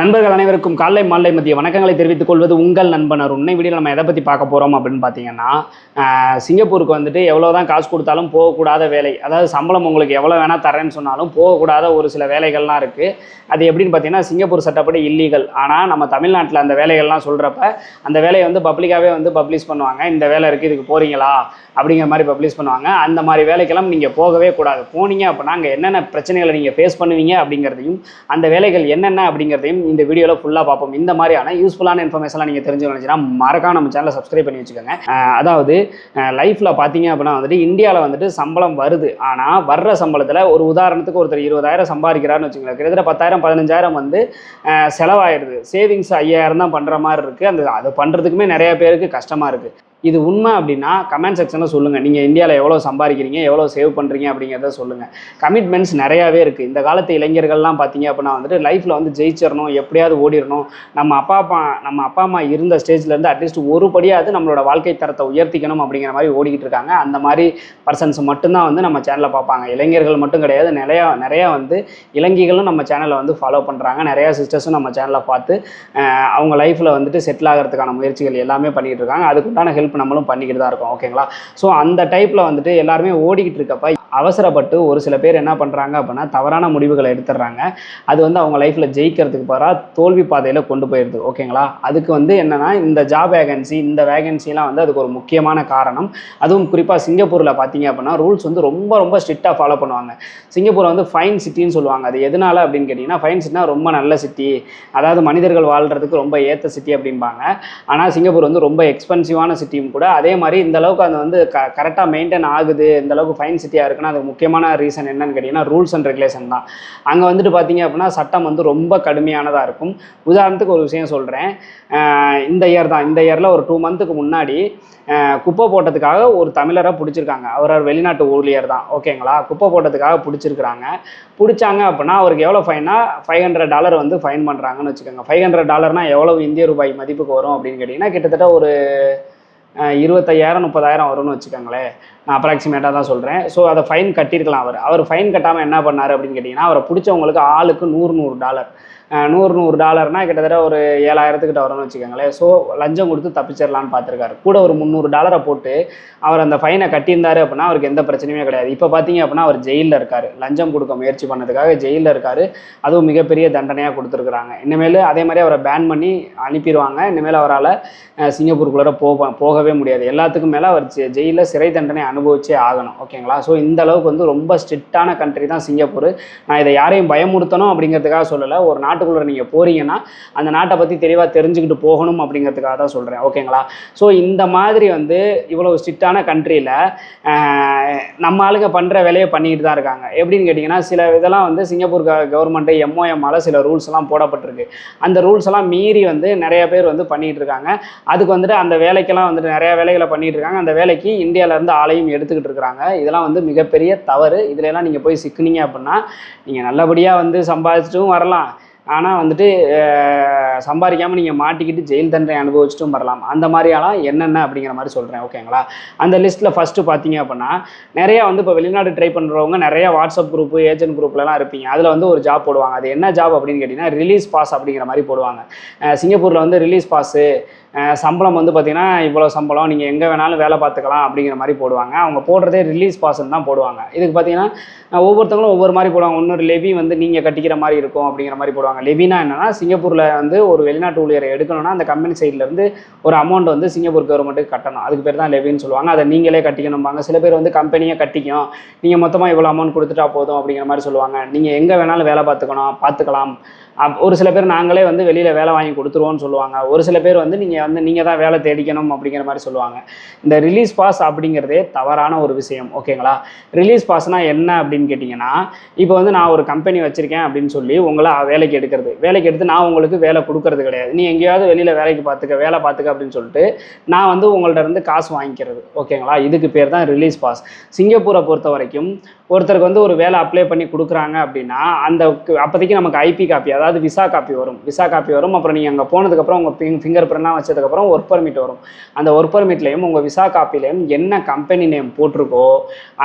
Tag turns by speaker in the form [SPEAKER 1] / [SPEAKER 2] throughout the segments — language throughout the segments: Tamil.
[SPEAKER 1] நண்பர்கள் அனைவருக்கும் காலை மாலை மதிய வணக்கங்களை தெரிவித்துக் கொள்வது உங்கள் நண்பனர். உன்னை வீடியோ நம்ம எதை பற்றி பார்க்க போகிறோம் அப்படின்னு பார்த்தீங்கன்னா சிங்கப்பூருக்கு வந்துட்டு எவ்வளோ தான் காசு கொடுத்தாலும் போகக்கூடாத வேலை அதாவது சம்பளம் உங்களுக்கு எவ்வளோ வேணால் தரேன்னு சொன்னாலும் போகக்கூடாத ஒரு சில வேலைகள்லாம் இருக்குது அது எப்படின்னு பார்த்தீங்கன்னா சிங்கப்பூர் சட்டப்படி இல்லீகல் ஆனால் நம்ம தமிழ்நாட்டில் அந்த வேலைகள்லாம் சொல்கிறப்ப அந்த வேலையை வந்து பப்ளிக்காகவே வந்து பப்ளிஷ் பண்ணுவாங்க. இந்த வேலை இருக்குது இதுக்கு போகிறீங்களா அப்படிங்கிற மாதிரி பப்ளிஷ் பண்ணுவாங்க. அந்த மாதிரி வேலைக்கெல்லாம் நீங்கள் போகவே கூடாது. போனீங்க அப்படின்னா அங்கே என்னென்ன பிரச்சனைகளை நீங்கள் ஃபேஸ் பண்ணுவீங்க அப்படிங்கிறதையும் அந்த வேலைகள் என்னென்ன அப்படிங்கிறதையும் இந்த வீடியோவில் ஃபுல்லாக பார்ப்போம். இந்த மாதிரியான யூஸ்ஃபுல்லான இன்ஃபர்மேஷன்லாம் நீங்கள் தெரிஞ்சுக்கணும் நினச்சினா மறக்காம நம்ம சேனலை சப்ஸ்கிரைப் பண்ணி வச்சுக்கோங்க. அதாவது லைஃப்பில் பார்த்தீங்க அப்படின்னா வந்துட்டு இந்தியாவில் வந்துட்டு சம்பளம் வருது. ஆனால் வர்ற சம்பளத்தில் ஒரு உதாரணத்துக்கு ஒருத்தர் இருபதாயிரம் சம்பாதிக்கிறாருன்னு வச்சுக்கோங்க. கிட்டத்தட்ட பத்தாயிரம் பதினஞ்சாயிரம் வந்து செலவாயிடுது சேவிங்ஸ் ஐயாயிரம் தான் பண்ணுற மாதிரி இருக்குது அந்த அது பண்ணுறதுக்குமே நிறைய பேருக்கு கஷ்டமாக இருக்குது இது உண்மை அப்படின்னா கமெண்ட் செக்ஷனில் சொல்லுங்கள் நீங்கள் இந்தியாவில் எவ்வளோ சம்பாதிக்கிறீங்க எவ்வளோ சேவ் பண்ணுறீங்க அப்படிங்கிறத சொல்லுங்கள் கமிட்மெண்ட்ஸ் நிறையாவே இருக்குது இந்த காலத்து இளைஞர்கள்லாம் பார்த்தீங்க அப்படின்னா வந்துட்டு லைஃப்பில் வந்து ஜெயிச்சிடணும் எப்படியாவது ஓடிடணும். நம்ம அப்பா அப்பா நம்ம அப்பா அம்மா இருந்த ஸ்டேஜ்லேருந்து அட்லீஸ்ட் ஒரு படியாவது நம்மளோட வாழ்க்கை தரத்தை உயர்த்திக்கணும் அப்படிங்கிற மாதிரி ஓடிக்கிட்டு இருக்காங்க. அந்த மாதிரி பர்சன்ஸ் மட்டும்தான் வந்து நம்ம சேனலை பார்ப்பாங்க. இளைஞர்கள் மட்டும் கிடையாது. நிறையா நிறையா வந்து இளைஞர்களும் நம்ம சேனலை வந்து ஃபாலோ பண்ணுறாங்க நிறையா சிஸ்டர்ஸும் நம்ம சேனலை பார்த்து அவங்க லைஃப்பில் வந்துட்டு செட்டில் ஆகிறதுக்கான முயற்சிகள் எல்லாமே பண்ணிகிட்டு இருக்காங்க. அதுக்குண்டான ஹெல்ப் நம்மளும் பண்ணிக்கிட்டு தான் இருக்கோம் ஓகேங்களா ஸோ அந்த டைப்பில் வந்துட்டு எல்லாருமே ஓடிக்கிட்டு இருக்கப்ப அவசரப்பட்டு ஒரு சில பேர் என்ன பண்ணுறாங்க அப்படின்னா தவறான முடிவுகளை எடுத்துடுறாங்க. அது வந்து அவங்க லைஃப்பில் ஜெயிக்கிறதுக்கு பதிலாக தோல்வி பாதையில் கொண்டு போயிடுது ஓகேங்களா அதுக்கு வந்து என்னென்னா இந்த ஜாப் வேகன்சி இந்த வேகன்சிலாம் வந்து அதுக்கு ஒரு முக்கியமான காரணம். அதுவும் குறிப்பாக சிங்கப்பூரில் பார்த்தீங்க அப்படின்னா ரூல்ஸ் வந்து ரொம்ப ரொம்ப ஸ்ட்ரிக்டாக ஃபாலோ பண்ணுவாங்க. சிங்கப்பூர் வந்து ஃபைன் சிட்டின்னு சொல்லுவாங்க. அது எதனால அப்படின்னு கேட்டிங்கன்னா ஃபைன் சிட்டினா ரொம்ப நல்ல சிட்டி அதாவது மனிதர்கள் வாழ்கிறதுக்கு ரொம்ப ஏற்ற சிட்டி அப்படிம்பாங்க. ஆனால் சிங்கப்பூர் வந்து ரொம்ப எக்ஸ்பென்சிவான டீம் கூட. அதே மாதிரி இந்த அளவுக்கு அது வந்து க கரெக்டாக மெயின்டைன் ஆகுது. இந்த அளவுக்கு ஃபைன் சிட்டியாக இருக்குன்னா அதுக்கு முக்கியமான ரீசன் என்னன்னு கேட்டிங்கன்னா ரூல்ஸ் அண்ட் ரெகுலேஷன் தான். அங்கே வந்துட்டு பார்த்தீங்க அப்படின்னா சட்டம் வந்து ரொம்ப கடுமையானதாக இருக்கும். உதாரணத்துக்கு ஒரு விஷயம் சொல்கிறேன் இந்த இயர் தான். இந்த இயரில் ஒரு டூ மந்த்துக்கு முன்னாடி குப்பை போட்டதுக்காக ஒரு தமிழரை பிடிச்சிருக்காங்க. அவர் வெளிநாட்டு ஊழியர் தான். ஓகேங்களா குப்பை போட்டதுக்காக பிடிச்சிருக்கிறாங்க. பிடிச்சாங்க அப்படின்னா அவருக்கு எவ்வளோ ஃபைனா ஃபைவ் ஹண்ட்ரட் டாலர் வந்து ஃபைன் பண்ணுறாங்கன்னு வச்சுக்கோங்க. ஃபைவ் ஹண்ட்ரட் டாலர்னால் எவ்வளோ இந்திய ரூபாய் மதிப்புக்கு வரும் அப்படின்னு கேட்டிங்கன்னா கிட்டத்தட்ட ஒரு இருபத்தையாயிரம் முப்பதாயிரம் வரும்னு வச்சுக்கோங்களேன். நான் அப்ராக்சிமேட்டாக தான் சொல்கிறேன் ஸோ அதை ஃபைன் கட்டியிருக்கலாம் அவர். அவர் ஃபைன் கட்டாமல் என்ன பண்ணார் அப்படின்னு கேட்டிங்கன்னா அவரை பிடிச்சவங்களுக்கு ஆளுக்கு நூறு நூறு டாலர் நூறு நூறு டாலர்னா கிட்டத்தட்ட ஒரு ஏழாயிரத்துக்கிட்ட வரும்னு வச்சுக்கோங்களேன். ஸோ லஞ்சம் கொடுத்து தப்பிச்சிடலான்னு பார்த்துருக்காரு. கூட ஒரு முந்நூறு டாலரை போட்டு அவர் அந்த ஃபைனை கட்டியிருந்தாரு அப்படின்னா அவருக்கு எந்த பிரச்சனையுமே கிடையாது. இப்போ பார்த்தீங்க அப்படின்னா அவர் ஜெயிலில் இருக்கார். லஞ்சம் கொடுக்க முயற்சி பண்ணதுக்காக ஜெயிலில் இருக்கார். அதுவும் மிகப்பெரிய தண்டனையாக கொடுத்துருக்குறாங்க. இனிமேல் அதே மாதிரி அவரை பேன் பண்ணி அனுப்பிடுவாங்க இனிமேல் அவரால் சிங்கப்பூருக்குள்ளே போக போகவே முடியாது. எல்லாத்துக்கும் மேலே அவர் ஜெ- ஜெயிலில் சிறை தண்டனை அனுபவிச்சே ஆகணும். ஓகேங்களா? ஸோ இந்த அளவுக்கு வந்து ரொம்ப ஸ்ட்ரிக்டான கண்ட்ரி தான் சிங்கப்பூர். நான் இதை யாரையும் பயமுறுத்தணும் அப்படிங்கிறதுக்காக சொல்லலை. ஒரு நாட்டு நாட்டுக்குள்ளே நீங்கள் போறீங்கன்னா அந்த நாட்டை பற்றி தெளிவாக தெரிஞ்சுக்கிட்டு போகணும் அப்படிங்கிறதுக்காக தான் சொல்கிறேன் ஓகேங்களா? ஸோ இந்த மாதிரி வந்து இவ்வளோ ஸ்ட்ரிக்டான கண்ட்ரியில் நம்ம ஆளுங்க பண்ணுற வேலையை பண்ணிக்கிட்டு தான் இருக்காங்க. எப்படின்னு கேட்டிங்கன்னா சில இதெல்லாம் வந்து சிங்கப்பூர் கவர்மெண்ட்டு எம்ஓஎம்மால் சில ரூல்ஸ் எல்லாம் போடப்பட்டிருக்கு. அந்த ரூல்ஸ் எல்லாம் மீறி வந்து நிறைய பேர் வந்து பண்ணிட்டு இருக்காங்க. அதுக்கு வந்துட்டு அந்த வேலைக்கெல்லாம் வந்துட்டு நிறைய வேலைகளை பண்ணிட்டு இருக்காங்க. அந்த வேலைக்கு இந்தியாவிலேருந்து ஆலையும் எடுத்துக்கிட்டு இருக்கிறாங்க இதெல்லாம் வந்து மிகப்பெரிய தவறு. இதுலலாம் நீங்கள் போய் சிக்கினீங்க அப்படின்னா நீங்கள் நல்லபடியாக வந்து சம்பாதிச்சிட்டும் வரலாம். ஆனால் வந்துட்டு சம்பாதிக்காமல் நீங்கள் மாட்டிக்கிட்டு ஜெயில் தண்டனை அனுபவிச்சிட்டும் வரலாம். அந்த மாதிரியெல்லாம் என்னென்ன அப்படிங்கிற மாதிரி சொல்கிறேன் ஓகேங்களா அந்த லிஸ்ட்டில் ஃபஸ்ட்டு பார்த்தீங்க அப்படின்னா நிறையா வந்து இப்போ வெளிநாடு ட்ரை பண்ணுறவங்க நிறையா வாட்ஸ்அப் குரூப் ஏஜென்ட் குரூப்லலாம் இருப்பீங்க. அதில் வந்து ஒரு ஜாப் போடுவாங்க. அது என்ன ஜாப் அப்படின்னு கேட்டிங்கன்னா ரிலீஸ் பாஸ் அப்படிங்கிற மாதிரி போடுவாங்க. சிங்கப்பூரில் வந்து ரிலீஸ் பாஸு சம்பளம் வந்து பார்த்தீங்கன்னா இவ்வளோ சம்பளம் நீங்கள் எங்கே வேணாலும் வேலை பார்த்துக்கலாம் அப்படிங்கிற மாதிரி போடுவாங்க. அவங்க போடுறதே ரிலீஸ் பாசன் தான் போடுவாங்க. இதுக்கு பார்த்தீங்கன்னா ஒவ்வொருத்தவங்களும் ஒவ்வொரு மாதிரி போடுவாங்க. இன்னொரு லெவி வந்து நீங்கள் கட்டிக்கிற மாதிரி இருக்கும் அப்படிங்கிற மாதிரி போடுவாங்க. லெவினா என்னென்னா சிங்கப்பூரில் வந்து ஒரு வெளிநாட்டு ஊழியரை எடுக்கணும்னா அந்த கம்பெனி சைட்லேருந்து ஒரு அமௌண்ட் வந்து சிங்கப்பூர் கவர்மெண்ட்டுக்கு கட்டணும். அதுக்கு பேர் தான் லெவின்னு சொல்லுவாங்க. அதை நீங்களே கட்டிக்கணும்பாங்க. சில பேர் வந்து கம்பெனியே கட்டிக்கும். நீங்கள் மொத்தமாக இவ்வளோ அமௌண்ட் கொடுத்துட்டா போதும் அப்படிங்கிற மாதிரி சொல்லுவாங்க. நீங்கள் எங்கே வேணாலும் வேலை பார்த்துக்கணும் பார்த்துக்கலாம். அப்- ஒரு சில பேர் நாங்களே வந்து வெளியில் வேலை வாங்கி கொடுத்துருவோம்னு சொல்லுவாங்க. ஒரு சில பேர் வந்து நீங்கள் வந்து நீங்கள் தான் வேலை தேடிக்கணும் அப்படிங்கிற மாதிரி சொல்லுவாங்க. இந்த ரிலீஸ் பாஸ் அப்படிங்கிறதே தவறான ஒரு விஷயம் ஓகேங்களா ரிலீஸ் பாஸ்னால் என்ன அப்படின்னு கேட்டிங்கன்னா இப்போ வந்து நான் ஒரு கம்பெனி வச்சுருக்கேன் அப்படின்னு சொல்லி உங்களை வேலைக்கு எடுக்கிறது. வேலைக்கு எடுத்து நான் உங்களுக்கு வேலை கொடுக்கறது கிடையாது. நீ எங்கேயாவது வெளியில் வேலைக்கு பார்த்துக்க வேலை பார்த்துக்க அப்படின்னு சொல்லிட்டு நான் வந்து உங்கள்ட்ட இருந்து காசு வாங்கிக்கிறது ஓகேங்களா இதுக்கு பேர் தான் ரிலீஸ் பாஸ் சிங்கப்பூரை பொறுத்த வரைக்கும் ஒருத்தருக்கு வந்து ஒரு வேலை அப்ளை பண்ணி கொடுக்குறாங்க அப்படின்னா அந்த அப்போதைக்கு நமக்கு ஐபி காப்பி அதாவது விசா காப்பி வரும். விசா காப்பி வரும். அப்புறம் நீங்கள் அங்கே போனதுக்கப்புறம் உங்கள் ஃபிங்கர் பிரிண்ட்லாம் வச்சு முடிச்சதுக்கப்புறம் ஒர்க் பர்மிட் வரும். அந்த ஒர்க் பர்மிட்லேயும் உங்கள் விசா காப்பிலையும் என்ன கம்பெனி நேம் போட்டிருக்கோ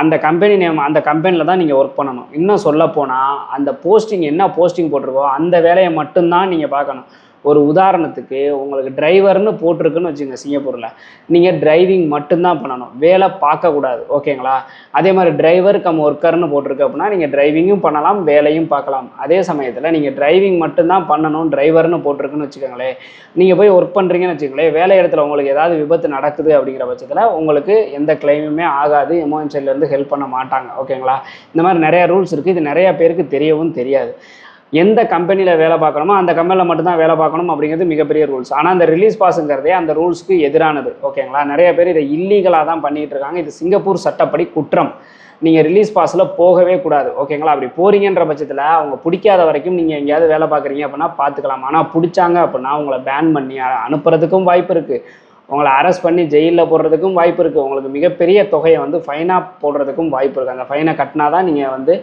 [SPEAKER 1] அந்த கம்பெனி நேம் அந்த கம்பெனியில் தான் நீங்கள் ஒர்க் பண்ணணும். இன்னும் சொல்ல போனால் அந்த போஸ்டிங் என்ன போஸ்டிங் போட்டிருக்கோ அந்த வேலையை மட்டும்தான் நீங்கள் பார்க்கணும். ஒரு உதாரணத்துக்கு உங்களுக்கு டிரைவர்னு போட்டிருக்குன்னு வச்சுங்க சிங்கப்பூரில். நீங்கள் டிரைவிங் மட்டும்தான் பண்ணணும். வேலை பார்க்கக்கூடாது ஓகேங்களா? அதே மாதிரி டிரைவர் கம் ஒர்க்கர்னு போட்டிருக்கு அப்படின்னா நீங்கள் டிரைவிங்கும் பண்ணலாம் வேலையும் பார்க்கலாம். அதே சமயத்தில் நீங்கள் டிரைவிங் மட்டும்தான் பண்ணணும் டிரைவர்னு போட்டிருக்குன்னு வச்சுக்கோங்களேன். நீங்கள் போய் ஒர்க் பண்ணுறீங்கன்னு வச்சுக்கோங்களேன் வேலை இடத்துல உங்களுக்கு ஏதாவது விபத்து நடக்குது அப்படிங்கிற பட்சத்தில் உங்களுக்கு எந்த கிளைமுமே ஆகாது எமர்ஜென்சிலேருந்து ஹெல்ப் பண்ண மாட்டாங்க ஓகேங்களா? இந்த மாதிரி நிறைய ரூல்ஸ் இருக்குது இது நிறைய பேருக்கு தெரியவும் தெரியாது. எந்த கம்பெனியில் வேலை பார்க்கணுமோ அந்த கம்பெனியில் மட்டும்தான் வேலை பார்க்கணும் அப்படிங்கிறது மிகப்பெரிய ரூல்ஸ் ஆனால் அந்த ரிலீஸ் பாஸுங்கிறதே அந்த ரூல்ஸ்க்கு எதிரானது. ஓகேங்களா? நிறைய பேர் இதை இல்லீகலாக தான் பண்ணிகிட்டு இருக்காங்க. இது சிங்கப்பூர் சட்டப்படி குற்றம். நீங்கள் ரிலீஸ் பாஸில் போகவே கூடாது. ஓகேங்களா? அப்படி போகிறீங்கன்ற பட்சத்தில் அவங்க பிடிக்காத வரைக்கும் நீங்கள் எங்கேயாவது வேலை பார்க்குறீங்க அப்படின்னா பார்த்துக்கலாம். ஆனால் பிடிச்சாங்க அப்படின்னா அவங்கள பேன் பண்ணி அனுப்புறதுக்கும் வாய்ப்பு இருக்குது உங்களை அரெஸ்ட் பண்ணி ஜெயிலில் போடுறதுக்கும் வாய்ப்பு இருக்குது உங்களுக்கு மிகப்பெரிய தொகையை வந்து ஃபைனாக போடுறதுக்கும் வாய்ப்பு இருக்குது அந்த ஃபைனை கட்டினா தான் நீங்கள் வந்து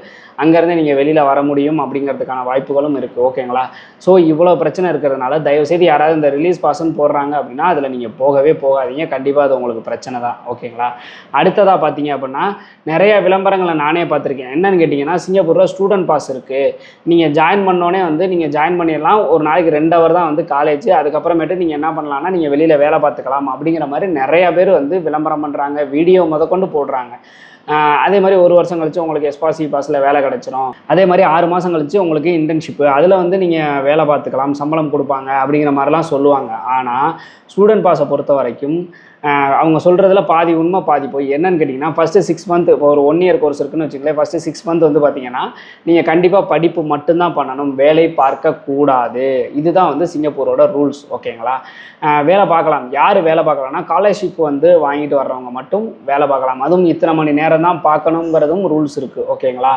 [SPEAKER 1] அங்கேருந்து நீங்கள் வெளியில் வர முடியும் அப்படிங்கிறதுக்கான வாய்ப்புகளும் இருக்குது ஓகேங்களா ஸோ இவ்வளோ பிரச்சனை இருக்கிறதுனால தயவுசெய்து யாராவது இந்த ரிலீஸ் பாஸ்ன்னு போடுறாங்க அப்படின்னா அதில் நீங்கள் போகவே போகாதீங்க. கண்டிப்பாக அது உங்களுக்கு பிரச்சனை தான். ஓகேங்களா அடுத்ததாக பார்த்தீங்க அப்படின்னா நிறைய விளம்பரங்களை நானே பார்த்துருக்கேன். என்னன்னு கேட்டிங்கன்னா சிங்கப்பூரில் ஸ்டூடெண்ட் பாஸ் இருக்குது நீங்கள் ஜாயின் பண்ணோன்னே வந்து நீங்கள் ஜாயின் பண்ணிடலாம். ஒரு நாளைக்கு ரெண்டு ஹவர் தான் வந்து காலேஜ் அதுக்கப்புறமேட்டு நீங்கள் என்ன பண்ணலாம்னா நீங்கள் வெளியில் வேலை பார்த்துக்கலாம். அப்படிங்கிற மாதிரி நிறைய பேர் வந்து விளம்பரம் பண்ணுறாங்க வீடியோ முதற்கொண்டு போடுறாங்க. அதே மாதிரி ஒரு வருஷம் கழிச்சு உங்களுக்கு எஸ்பாசி பாஸில் வேலை கிடைச்சிரும். அதே மாதிரி ஆறு மாதம் கழிச்சு உங்களுக்கு இன்டர்ன்ஷிப்பு அதில் வந்து நீங்கள் வேலை பார்த்துக்கலாம் சம்பளம் கொடுப்பாங்க அப்படிங்கிற மாதிரிலாம் சொல்லுவாங்க. ஆனால் ஸ்டூடெண்ட் பாஸை பொறுத்த வரைக்கும் அவங்க சொல்கிறதுல பாதி உண்மை பாதி போய். என்னன்னு கேட்டிங்கன்னா ஃபஸ்ட்டு சிக்ஸ் மந்த் இப்போ ஒரு ஒன் இயர் கோர்ஸ் இருக்குன்னு வச்சுக்கலேன் ஃபஸ்ட்டு சிக்ஸ் மந்த் வந்து பார்த்தீங்கன்னா நீங்கள் கண்டிப்பாக படிப்பு மட்டும்தான் பண்ணணும். வேலை பார்க்கக்கூடாது இதுதான் வந்து சிங்கப்பூரோட ரூல்ஸ் ஓகேங்களா? வேலை பார்க்கலாம். யார் வேலை பார்க்கலாம்னா ஸ்காலர்ஷிப் வந்து வாங்கிட்டு வர்றவங்க மட்டும் வேலை பார்க்கலாம். அதுவும் இத்தனை மணி நேரம் தான் பார்க்கணுங்கிறதும் ரூல்ஸ் இருக்குது ஓகேங்களா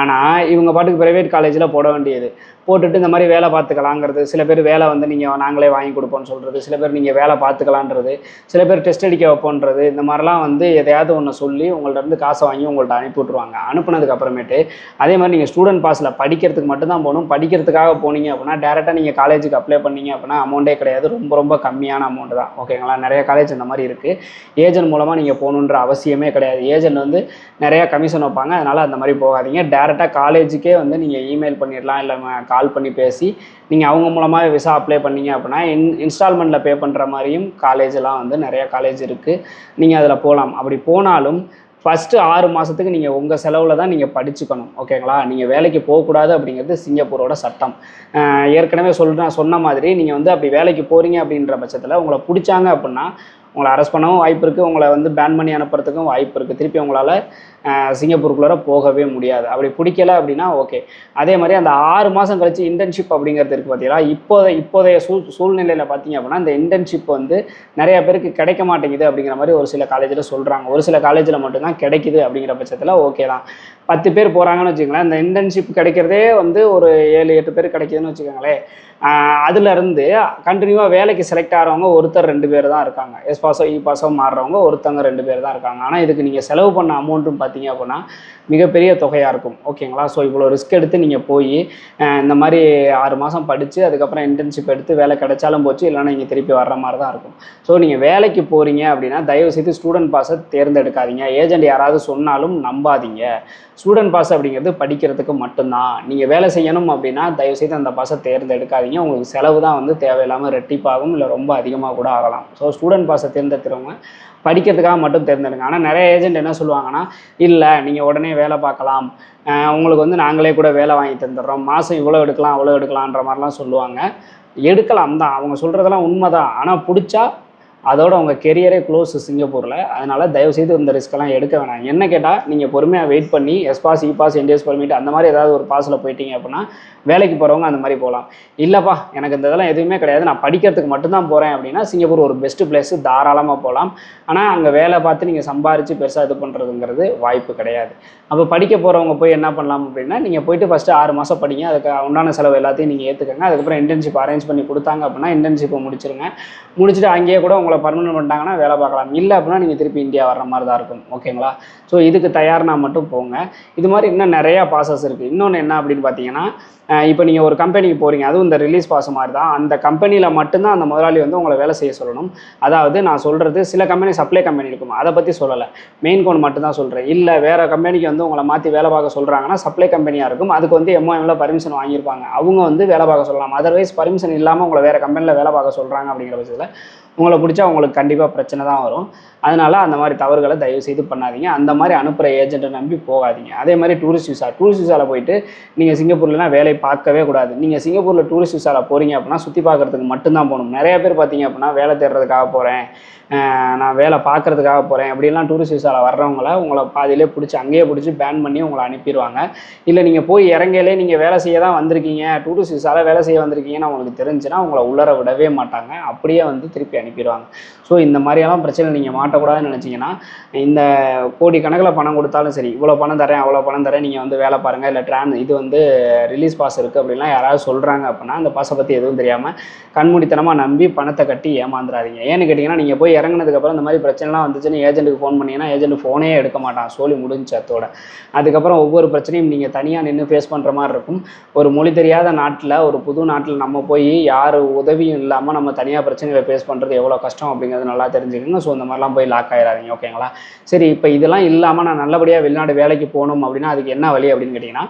[SPEAKER 1] ஆனால் இவங்க பாட்டுக்கு ப்ரைவேட் காலேஜில் போட வேண்டியது. போட்டுட்டு இந்த மாதிரி வேலை பார்த்துக்கலாங்கிறது சில பேர் வேலை வந்து நீங்கள் நாங்களே வாங்கி கொடுப்போம்னு சொல்கிறது சில பேர் நீங்கள் வேலை பார்த்துக்கலான்றது சில பேர் டெஸ்ட் அடிக்க வைப்போன்றது இந்த மாதிரிலாம் வந்து எதையாவது ஒன்று சொல்லி உங்கள்கிட்ட இருந்து காசை வாங்கி உங்கள்கிட்ட அனுப்பி விட்ருவாங்க அனுப்புனதுக்கு அப்புறமேட்டு அதே மாதிரி நீங்கள் ஸ்டூடெண்ட் பாஸில் படிக்கிறதுக்கு மட்டும்தான் போகணும். படிக்கிறதுக்காக போனீங்க அப்படின்னா டேரெக்டாக நீங்கள் காலேஜுக்கு அப்ளை பண்ணீங்க அப்படின்னா அமௌண்ட்டே கிடையாது. ரொம்ப ரொம்ப கம்மியான அமௌண்ட் தான் ஓகேங்களா நிறைய காலேஜ் இந்த மாதிரி இருக்குது ஏஜென்ட் மூலமாக நீங்கள் போகணுன்ற அவசியமே கிடையாது. ஏஜென்ட் வந்து நிறையா கமிஷன் வைப்பாங்க. அதனால் அந்த மாதிரி போகாதீங்க. டேரெக்டாக காலேஜுக்கே வந்து நீங்கள் இமெயில் பண்ணிடலாம் இல்லை கால் பண்ணி பேசி நீங்கள் அவங்க மூலமாக விசா அப்ளை பண்ணீங்க அப்படின்னா இன் இன்ஸ்டால்மெண்ட்டில் பே பண்ணுற மாதிரியும் காலேஜெலாம் வந்து நிறையா காலேஜ் இருக்குது நீங்கள் அதில் போகலாம் அப்படி போனாலும் ஃபஸ்ட்டு ஆறு மாதத்துக்கு நீங்கள் உங்கள் செலவில் தான் நீங்கள் படிச்சுக்கணும். ஓகேங்களா நீங்கள் வேலைக்கு போகக்கூடாது அப்படிங்கிறது சிங்கப்பூரோட சட்டம். ஏற்கனவே சொல்கிறேன் சொன்ன மாதிரி நீங்கள் வந்து அப்படி வேலைக்கு போகிறீங்க அப்படின்ற பட்சத்தில் உங்களை பிடிச்சாங்க அப்படின்னா உங்களை அரெஸ்ட் பண்ணவும் வாய்ப்பு இருக்குது உங்களை வந்து பேன் பண்ணி அனுப்புறதுக்கும் வாய்ப்பு இருக்குது திருப்பி உங்களால் சிங்கப்பூருக்குள்ளார போகவே முடியாது. அப்படி பிடிக்கல அப்படின்னா ஓகே அதே மாதிரி அந்த ஆறு மாதம் கழிச்சு இன்டர்ன்ஷிப் அப்படிங்கிறது இருக்குது பார்த்தீங்களா இப்போதை இப்போதைய சூழ் சூழ்நிலையில் பார்த்தீங்க அப்படின்னா இந்த இன்டர்ன்ஷிப் வந்து நிறைய பேருக்கு கிடைக்க மாட்டேங்குது அப்படிங்கிற மாதிரி ஒரு சில காலேஜில் சொல்கிறாங்க ஒரு சில காலேஜில் மட்டும்தான் கிடைக்குது அப்படிங்கிற பட்சத்தில் ஓகே தான். பத்து பேர் போகிறாங்கன்னு வச்சுக்கோங்களேன். இந்த இன்டர்ன்ஷிப் கிடைக்கிறதே வந்து ஒரு ஏழு எட்டு பேர் கிடைக்குதுன்னு வச்சுக்கோங்களேன். அதுலேருந்து கண்டினியூவாக வேலைக்கு செலக்ட் ஆகிறவங்க ஒருத்தர் ரெண்டு பேர் தான் இருக்காங்க. எஸ் பாஸோ இ பாஸோ மாறுறவங்க ஒருத்தவங்க ரெண்டு பேர் தான் இருக்காங்க. ஆனால் இதுக்கு நீங்கள் செலவு பண்ண அமௌண்ட்டும் பார்த்தீங்க அப்படின்னா மிகப்பெரிய தொகையாக இருக்கும். ஓகேங்களா ஸோ இவ்வளோ ரிஸ்க் எடுத்து நீங்கள் போய் இந்த மாதிரி ஆறு மாதம் படித்து அதுக்கப்புறம் இன்டர்ன்ஷிப் எடுத்து வேலை கிடைச்சாலும் போச்சு இல்லைன்னா நீங்கள் திருப்பி வர்ற மாதிரி தான் இருக்கும். ஸோ நீங்கள் வேலைக்கு போகிறீங்க அப்படின்னா தயவு செய்து ஸ்டூடெண்ட் பாஸை தேர்ந்தெடுக்காதீங்க. ஏஜென்ட் யாராவது சொன்னாலும் நம்பாதீங்க. ஸ்டூடெண்ட் பாஸ் அப்படிங்கிறது படிக்கிறதுக்கு மட்டும்தான். நீங்கள் வேலை செய்யணும் அப்படின்னா தயவு செய்து அந்த பாஸை தேர்ந்தெடுக்காதீங்க. உங்களுக்கு செலவு தான் வந்து தேவையில்லாமல் ரெட்டிப்பாகும் இல்லை ரொம்ப அதிகமாக கூட ஆகலாம். ஸோ ஸ்டூடெண்ட் பாஸை தேர்ந்தெடுக்கிறவங்க படிக்கிறதுக்காக மட்டும் தேர்ந்தெடுங்க. ஆனால் நிறைய ஏஜென்ட் என்ன சொல்லுவாங்கன்னா இல்லை நீங்கள் உடனே வேலை பார்க்கலாம். உங்களுக்கு வந்து நாங்களே கூட வேலை வாங்கி தந்துடுறோம். மாதம் இவ்வளோ எடுக்கலாம் அவ்வளோ எடுக்கலான்ற மாதிரிலாம் சொல்லுவாங்க. எடுக்கலாம் தான். அவங்க சொல்கிறதெல்லாம் உண்மை தான் ஆனால் பிடிச்சா அதோட உங்கள் கெரியரே க்ளோஸ் சிங்கப்பூரில். அதனால் தயவுசெய்து இந்த ரிஸ்க்கெல்லாம் எடுக்க வேணாம். என்ன கேட்டால் நீங்கள் பொறுமையாக வெயிட் பண்ணி S pass E pass NTS permit அந்த மாதிரி ஏதாவது ஒரு பாஸில் போயிட்டீங்க அப்படின்னா வேலைக்கு போகிறவங்க அந்த மாதிரி போகலாம் இல்லைப்பா எனக்கு இந்த இதெல்லாம் எதுவுமே கிடையாது. நான் படிக்கிறதுக்கு மட்டும்தான் போகிறேன் அப்படின்னா சிங்கப்பூர் ஒரு பெஸ்ட்டு பிளேஸு தாராளமாக போகலாம் ஆனால் அங்கே வேலை பார்த்து நீங்கள் சம்பாரித்து பெருசாக இது பண்ணுறதுங்கிறது வாய்ப்பு கிடையாது. அப்போ படிக்க போகிறவங்க போய் என்ன பண்ணலாம் அப்படின்னா நீங்கள் போயிட்டு ஃபஸ்ட்டு ஆறு மாதம் படிங்க. அதுக்கு உண்டான செலவு எல்லாத்தையும் நீங்கள் ஏற்றுக்கங்க அதுக்கப்புறம் இன்டர்ன்ஷிப் அரேஞ்ச் பண்ணி கொடுத்தாங்க அப்படின்னா இன்டர்ன்ஷிப்பை முடிச்சிருங்க. முடிச்சுட்டு அங்கேயே கூட உங்களை உங்களை பண்ணாங்கன்னா பண்ணிட்டாங்கன்னா வேலை பார்க்கலாம். இல்லை அப்படின்னா நீங்கள் திருப்பி இந்தியா வர்ற மாதிரி தான் இருக்கும். ஓகேங்களா ஸோ இதுக்கு தயார்னா மட்டும் போங்க. இது மாதிரி இன்னும் நிறையா ப்ராசஸ் இருக்குது இன்னொன்று என்ன அப்படின்னு பார்த்தீங்கன்னா இப்போ நீங்கள் ஒரு கம்பெனிக்கு போகிறீங்க அதுவும் இந்த ரிலீஸ் பாஸ் மாதிரி தான். அந்த கம்பெனியில் மட்டும்தான் அந்த முதலாளி வந்து உங்களை வேலை செய்ய சொல்லணும். அதாவது நான் சொல்கிறது சில கம்பெனி சப்ளை கம்பெனி இருக்கும். அதை பற்றி சொல்லலை. மெயின் கோன் மட்டும் தான் சொல்கிறேன் இல்லை வேறு கம்பெனிக்கு வந்து உங்களை மாற்றி வேலை பார்க்க சொல்கிறாங்கன்னா சப்ளை கம்பெனியாக இருக்கும். அதுக்கு வந்து எம்ஓஎம்ல பர்மிஷன் வாங்கியிருப்பாங்க. அவங்க வந்து வேலை பார்க்க சொல்லலாம். அதர்வைஸ் பர்மிஷன் இல்லாமல் உங்களை வேறு கம்பெனியில் வேலை பார்க்க சொல்கிறாங்க அப்படிங்கிற பட்சத்தில் உங்களை பிடிச்சா உங்களுக்கு கண்டிப்பாக பிரச்சனை தான் வரும். அதனால் அந்த மாதிரி தவறுகளை தயவு செய்து பண்ணாதீங்க. அந்த மாதிரி அனுப்புகிற ஏஜென்ட்டை நம்பி போகாதீங்க. அதே மாதிரி டூரிஸ்ட் விசா டூரிஸ்ட் விசாவில் போயிட்டு நீங்கள் சிங்கப்பூர்லாம் வேலை பார்க்கவே கூடாது. நீங்கள் சிங்கப்பூரில் டூரிஸ்ட் விசாவில் போகிறீங்க அப்படின்னா சுற்றி பார்க்குறதுக்கு மட்டும்தான் போகணும். நிறைய பேர் பார்த்தீங்க அப்படின்னா வேலை தேடுறதுக்காக போகிறேன் நான் வேலை பார்க்குறதுக்காக போகிறேன் அப்படிலாம் டூரிஸ்ட் விசாவில் வர்றவங்கள உங்களை பாதியிலே பிடிச்சி அங்கேயே பிடிச்சி பேன் பண்ணி உங்களை அனுப்பிடுவாங்க இல்லை நீங்கள் போய் இறங்கையிலே நீங்கள் வேலை செய்ய தான் வந்திருக்கீங்க. டூரிஸ்ட் விசாவில் வேலை செய்ய வந்திருக்கீங்கன்னு அவங்களுக்கு தெரிஞ்சுன்னா உங்களை உள்ளர விடவே மாட்டாங்க. அப்படியே வந்து திருப்பி அனுப்பிடுவாங்க. ஸோ இந்த மாதிரியெல்லாம் பிரச்சனை நீங்கள் மாட்டக்கூடாதுன்னு நினச்சிங்கன்னா இந்த கோடி கணக்கில் பணம் கொடுத்தாலும் சரி இவ்வளோ பணம் தரேன் அவ்வளோ பணம் தரேன் நீங்கள் வந்து வேலை பாருங்கள் இல்லை ட்ரான் இது வந்து ரிலீஸ் பாஸ் இருக்குது அப்படின்லாம் யாராவது சொல்கிறாங்க அப்படின்னா அந்த பாஸை பற்றி எதுவும் தெரியாமல் கண்மூடித்தனமாக நம்பி பணத்தை கட்டி ஏமாந்துடாதீங்க ஏன்னு கேட்டிங்கன்னா நீங்கள் போய் இறங்குனதுக்கப்புறம் இந்த மாதிரி பிரச்சனைலாம் வந்துச்சுன்னு ஏஜென்ட்டுக்கு ஃபோன் பண்ணீங்கன்னா ஏஜென்ட் ஃபோனே எடுக்க மாட்டான். சோலி முடிஞ்சு அதோட அதுக்கப்புறம் ஒவ்வொரு பிரச்சனையும் நீங்கள் தனியாக நின்று ஃபேஸ் பண்ணுற மாதிரி இருக்கும். ஒரு மொழி தெரியாத நாட்டில் ஒரு புது நாட்டில் நம்ம போய் யார் உதவியும் இல்லாமல் நம்ம தனியாக பிரச்சனைகளை ஃபேஸ் பண்ணுறது எவ்வளோ கஷ்டம் அப்படிங்கிறது நல்லா தெரிஞ்சுக்கோங்க. ஸோ இந்த மாதிரிலாம் போய் லாக் ஆயிடாதீங்க ஓகேங்களா சரி இப்போ இதெல்லாம் இல்லாமல் நான் நல்லபடியாக வெளிநாடு வேலைக்கு போகணும் அப்படின்னா அதுக்கு என்ன வழி அப்படின்னு கேட்டிங்கன்னா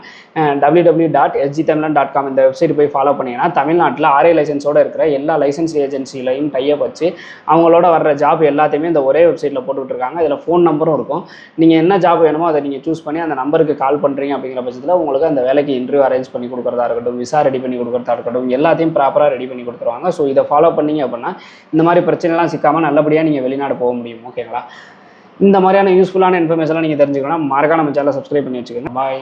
[SPEAKER 1] W W dot SG Tamilan dot com இந்த வெப்சைட் போய் ஃபாலோ பண்ணிங்கன்னா தமிழ்நாட்டில் ஆர்ஏ லைசன்ஸோடு இருக்கிற எல்லா லைசன்ஸ் ஏஜென்சிலையும் டைப் வச்சு அவங்களோட வர்ற ஜாப் எல்லாத்தையுமே இந்த ஒரே வெப்சைட்டில் போட்டுக்கிட்டு இருக்காங்க இதில் ஃபோன் நம்பரும் இருக்கும். நீங்கள் என்ன ஜாப் வேணுமோ அதை நீங்கள் சூஸ் பண்ணி அந்த நம்பருக்கு கால் பண்ணுறீங்க அப்படிங்கிற பட்சத்தில் உங்களுக்கு அந்த வேலைக்கு இன்டர்வியூ அரேஞ்ச் பண்ணி கொடுக்குறதா இருக்கட்டும் விசா ரெடி பண்ணி கொடுக்குறதா இருக்கட்டும் எல்லாத்தையும் ப்ராப்பராக ரெடி பண்ணி கொடுத்துருவாங்க. ஸோ இதை ஃபாலோ பண்ணிங்க அப்படின்னா இந்த மாதிரி மாதிரி பிரச்சனைலாம் சிக்காமல் நல்லபடியாக நீங்கள் வெளிநாடு போக முடியும் ஓகேங்களா இந்த மாதிரியான யூஸ்ஃபுல்லான இன்ஃபர்மேஷன்லாம் நீங்கள் தெரிஞ்சுக்கணும் மறக்காம நம்ம சேனலை சப்ஸ்கிரைப் பண்ணி வச்சுக்கோங்க. பாய்